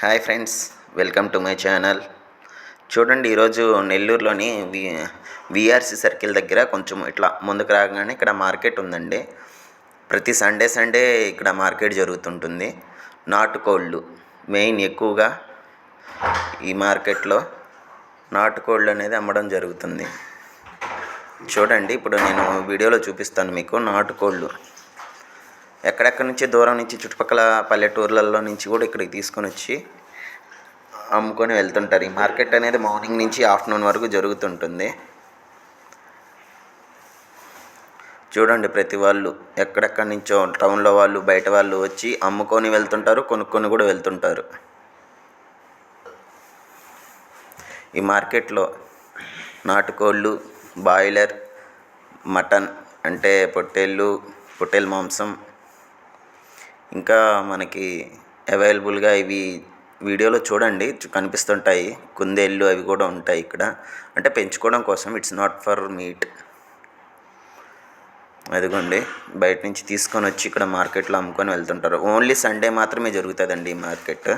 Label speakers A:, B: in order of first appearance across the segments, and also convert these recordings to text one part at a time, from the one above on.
A: Hi friends welcome to my channel. చూడండి ఈరోజు నెల్లూరులోని వి విఆర్సి సర్కిల్ దగ్గర కొంచెం ఇట్లా ముందుకు రాగానే ఇక్కడ మార్కెట్ ఉందండి. ప్రతి సండే సండే ఇక్కడ మార్కెట్ జరుగుతుంటుంది. నాటుకోళ్ళు మెయిన్ ఎక్కువగా ఈ మార్కెట్లో నాటుకోళ్ళు అనేది అమ్మడం జరుగుతుంది. చూడండి ఇప్పుడు నేను వీడియోలో చూపిస్తాను మీకు నాటుకోళ్ళు. ఎక్కడెక్కడి నుంచి దూరం నుంచి చుట్టుపక్కల పల్లెటూర్లలో నుంచి కూడా ఇక్కడికి తీసుకొని వచ్చి అమ్ముకొని వెళ్తుంటారు. ఈ మార్కెట్ అనేది మార్నింగ్ నుంచి ఆఫ్టర్నూన్ వరకు జరుగుతుంటుంది. చూడండి ప్రతి వాళ్ళు ఎక్కడెక్కడి నుంచో టౌన్లో వాళ్ళు బయట వాళ్ళు వచ్చి అమ్ముకొని వెళ్తుంటారు కొనుక్కొని కూడా వెళ్తుంటారు. ఈ మార్కెట్లో నాటుకోళ్ళు బాయిలర్ మటన్ అంటే పొట్టేళ్ళు పొట్టేలు మాంసం ఇంకా మనకి అవైలబుల్గా ఇవి వీడియోలో చూడండి కనిపిస్తుంటాయి. కుందేళ్ళు అవి కూడా ఉంటాయి ఇక్కడ. అంటే పెంచుకోవడం కోసం ఇట్స్ నాట్ ఫర్ మీట్ అదిగోండి బయట నుంచి తీసుకొని వచ్చి ఇక్కడ మార్కెట్లో అమ్ముకొని వెళ్తుంటారు. ఓన్లీ సండే మాత్రమే జరుగుతుందండి ఈ మార్కెట్.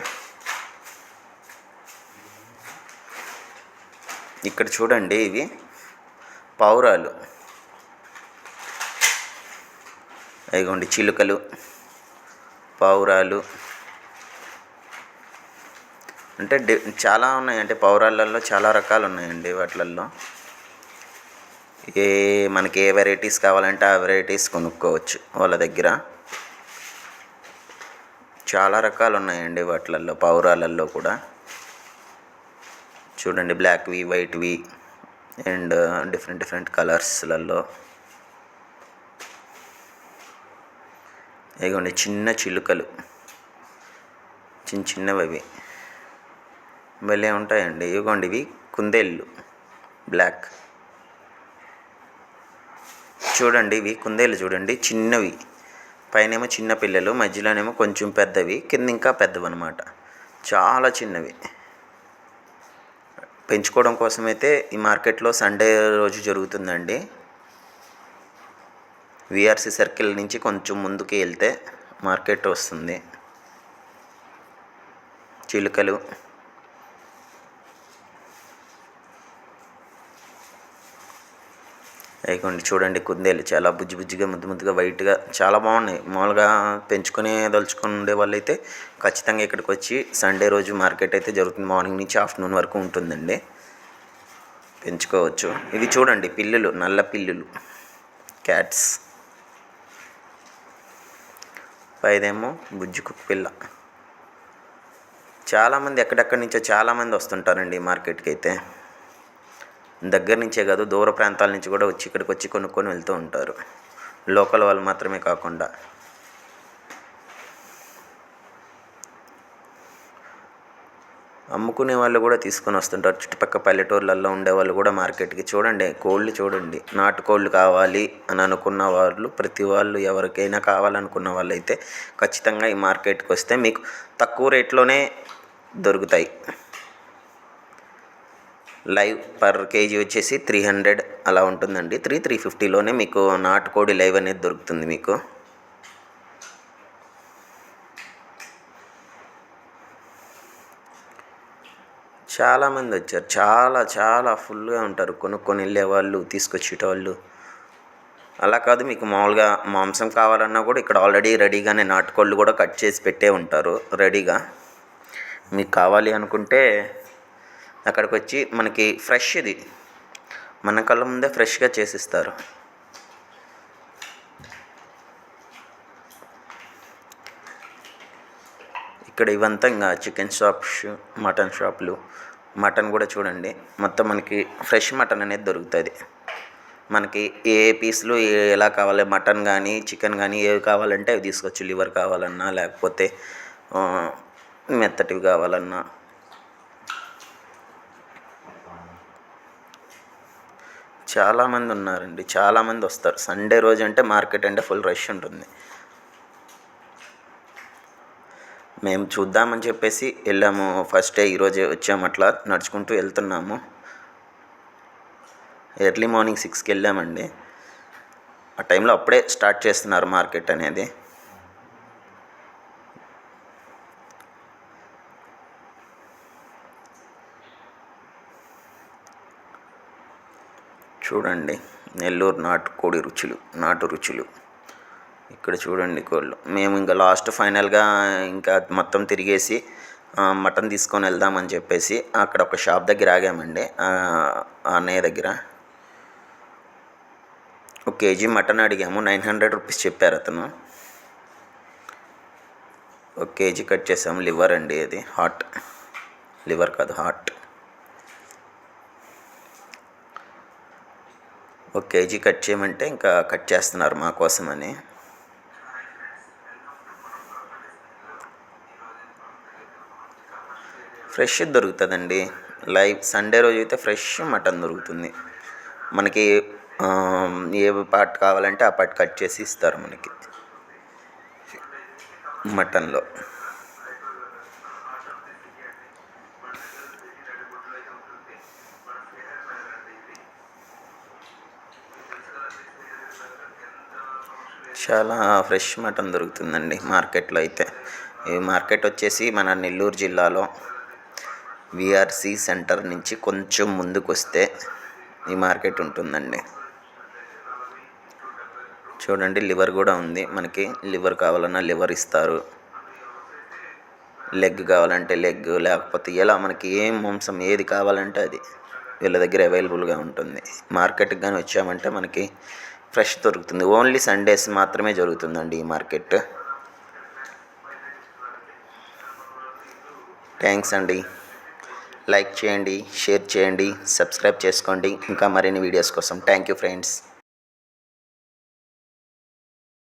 A: ఇక్కడ చూడండి ఇవి పావురాలు. అదిగోండి చిలుకలు. పావురాలు అంటే డి చాలా ఉన్నాయంటే పావురాళ్ళల్లో చాలా రకాలు ఉన్నాయండి వాటిలల్లో ఏ మనకి ఏ వెరైటీస్ కావాలంటే ఆ వెరైటీస్ కొనుక్కోవచ్చు వాళ్ళ దగ్గర. చాలా రకాలు ఉన్నాయండి వాటిలల్లో పావురాలల్లో కూడా. చూడండి బ్లాక్వి వైట్వి అండ్ డిఫరెంట్ డిఫరెంట్ కలర్స్లలో ఇదిగోండి చిన్న చిలుకలు. చిన్న చిన్నవి అవి. భలే ఉంటాయండి. ఇదిగోండి ఇవి కుందేళ్ళు. బ్లాక్. చూడండి ఇవి కుందేళ్ళు చూడండి చిన్నవి. పైనేమో చిన్న పిల్లలు మధ్యలోనేమో కొంచెం పెద్దవి కింద ఇంకా పెద్దవి అనమాట చాలా చిన్నవి. పెంచుకోవడం కోసమైతే ఈ మార్కెట్లో సండే రోజు జరుగుతుందండి. విఆర్సి సర్కిల్ నుంచి కొంచెం ముందుకు వెళ్తే మార్కెట్ వస్తుంది. చిలుకలు. అయికోండి చూడండి కుందేలు చాలా బుజ్జి బుజ్జిగా ముద్దు ముద్దుగా వైట్గా చాలా బాగున్నాయి. మామూలుగా పెంచుకునే దలుచుకుని ఉండే వాళ్ళైతే ఖచ్చితంగా ఇక్కడికి వచ్చి సండే రోజు మార్కెట్ అయితే జరుగుతుంది. మార్నింగ్ నుంచి ఆఫ్టర్నూన్ వరకు ఉంటుందండి. పెంచుకోవచ్చు. ఇవి చూడండి పిల్లులు నల్ల పిల్లులు క్యాట్స్ పైదేమో బుజ్జి పిల్ల. చాలామంది ఎక్కడెక్కడి నుంచో చాలామంది వస్తుంటారండి ఈ మార్కెట్కి అయితే దగ్గర నుంచే కాదు దూర ప్రాంతాల నుంచి కూడా వచ్చి ఇక్కడికి వచ్చి కొనుక్కొని వెళ్తూ ఉంటారు. లోకల్ వాళ్ళు మాత్రమే కాకుండా. అమ్ముకునే వాళ్ళు కూడా తీసుకొని వస్తుంటారు. చుట్టుపక్కల పల్లెటూర్లలో ఉండే వాళ్ళు కూడా మార్కెట్కి. చూడండి కోళ్ళు చూడండి. నాటుకోళ్ళు కావాలి అని అనుకున్న వాళ్ళు ప్రతి వాళ్ళు ఎవరికైనా కావాలనుకున్న వాళ్ళు అయితే ఖచ్చితంగా ఈ మార్కెట్కి వస్తే మీకు తక్కువ రేట్లోనే దొరుకుతాయి. లైవ్ పర్ కేజీ వచ్చేసి త్రీ హండ్రెడ్ అలా ఉంటుందండి. త్రీ త్రీ ఫిఫ్టీలోనే మీకు నాటుకోడి లైవ్ అనేది దొరుకుతుంది మీకు. చాలామంది వచ్చారు. చాలా చాలా ఫుల్గా ఉంటారు. కొనుక్కొని వెళ్ళేవాళ్ళు తీసుకొచ్చేటోళ్ళు. అలా కాదు మీకు మామూలుగా మాంసం కావాలన్నా కూడా ఇక్కడ ఆల్రెడీ రెడీగానే నాటుకోళ్ళు కూడా కట్ చేసి పెట్టే ఉంటారు. రెడీగా. మీకు కావాలి అనుకుంటే అక్కడికి వచ్చి మనకి ఫ్రెష్ ఇది. మన కళ్ళ ముందే ఫ్రెష్గా చేసిస్తారు. ఇక్కడ ఇవంతంగా చికెన్ షాప్స్ మటన్ షాపులు. మటన్ కూడా చూడండి. మొత్తం మనకి ఫ్రెష్ మటన్ అనేది దొరుకుతుంది. మనకి ఏ పీసులు ఏ- ఎలా కావాలి మటన్ కానీ చికెన్ కానీ ఏవి కావాలంటే అవి తీసుకోవచ్చు. లివర్ కావాలన్నా లేకపోతే మెత్తటివి కావాలన్నా. చాలామంది ఉన్నారండి. చాలామంది వస్తారు. సండే రోజు అంటే మార్కెట్ అంటే ఫుల్ రష్ ఉంటుంది. మేము చూద్దామని చెప్పేసి వెళ్ళాము. ఫస్ట్ డే ఈరోజే వచ్చాము అట్లా నడుచుకుంటూ వెళ్తున్నాము. ఎర్లీ మార్నింగ్ సిక్స్కి వెళ్ళామండి. ఆ టైంలో అప్పుడే స్టార్ట్ చేస్తున్నారు మార్కెట్ అనేది. చూడండి నెల్లూరు నాటు కోడి రుచులు నాటు రుచులు. ఇక్కడ చూడండి కోళ్ళు మేము ఇంకా లాస్ట్ ఫైనల్గా ఇంకా మొత్తం తిరిగేసి మటన్ తీసుకొని వెళ్దామని చెప్పేసి అక్కడ ఒక షాప్ దగ్గర ఆగామండి. ఆ అన్నయ్య దగ్గర. ఒక కేజీ మటన్ అడిగాము. నైన్ హండ్రెడ్ రూపీస్ చెప్పారు అతను. ఒక కేజీ కట్ చేసాము లివర్ అండి అది హాట్. లివర్ కాదు హాట్. ఒక కేజీ కట్ చేయమంటే ఇంకా కట్ చేస్తున్నారు మా కోసమని. ఫ్రెష్ దొరుకుతుందండి. లైవ్ సండే రోజు అయితే ఫ్రెష్ మటన్ దొరుకుతుంది. మనకి ఏ పార్ట్ కావాలంటే ఆ పార్ట్ కట్ చేసి ఇస్తారు మనకి. మటన్లో. చాలా ఫ్రెష్ మటన్ దొరుకుతుందండి మార్కెట్లో అయితే. ఈ మార్కెట్ వచ్చేసి మన నెల్లూరు జిల్లాలో విఆర్సి సెంటర్ నుంచి కొంచెం ముందుకు వస్తే ఈ మార్కెట్ ఉంటుందండి. చూడండి లివర్ కూడా ఉంది. మనకి లివర్ కావాలన్నా లివర్ ఇస్తారు. లెగ్ కావాలంటే లెగ్ లేకపోతే ఎలా మనకి ఏం మాంసం ఏది కావాలంటే అది వీళ్ళ దగ్గర అవైలబుల్గా ఉంటుంది. మార్కెట్కి కానీ వచ్చామంటే మనకి ఫ్రెష్ దొరుకుతుంది. ఓన్లీ సండేస్ మాత్రమే జరుగుతుందండి ఈ మార్కెట్. థ్యాంక్స్ అండి. లైక్ చేయండి షేర్ చేయండి సబ్స్క్రైబ్ చేసుకోండి. ఇంకా మరిన్ని వీడియోస్ కోసం థ్యాంక్ యూ ఫ్రెండ్స్.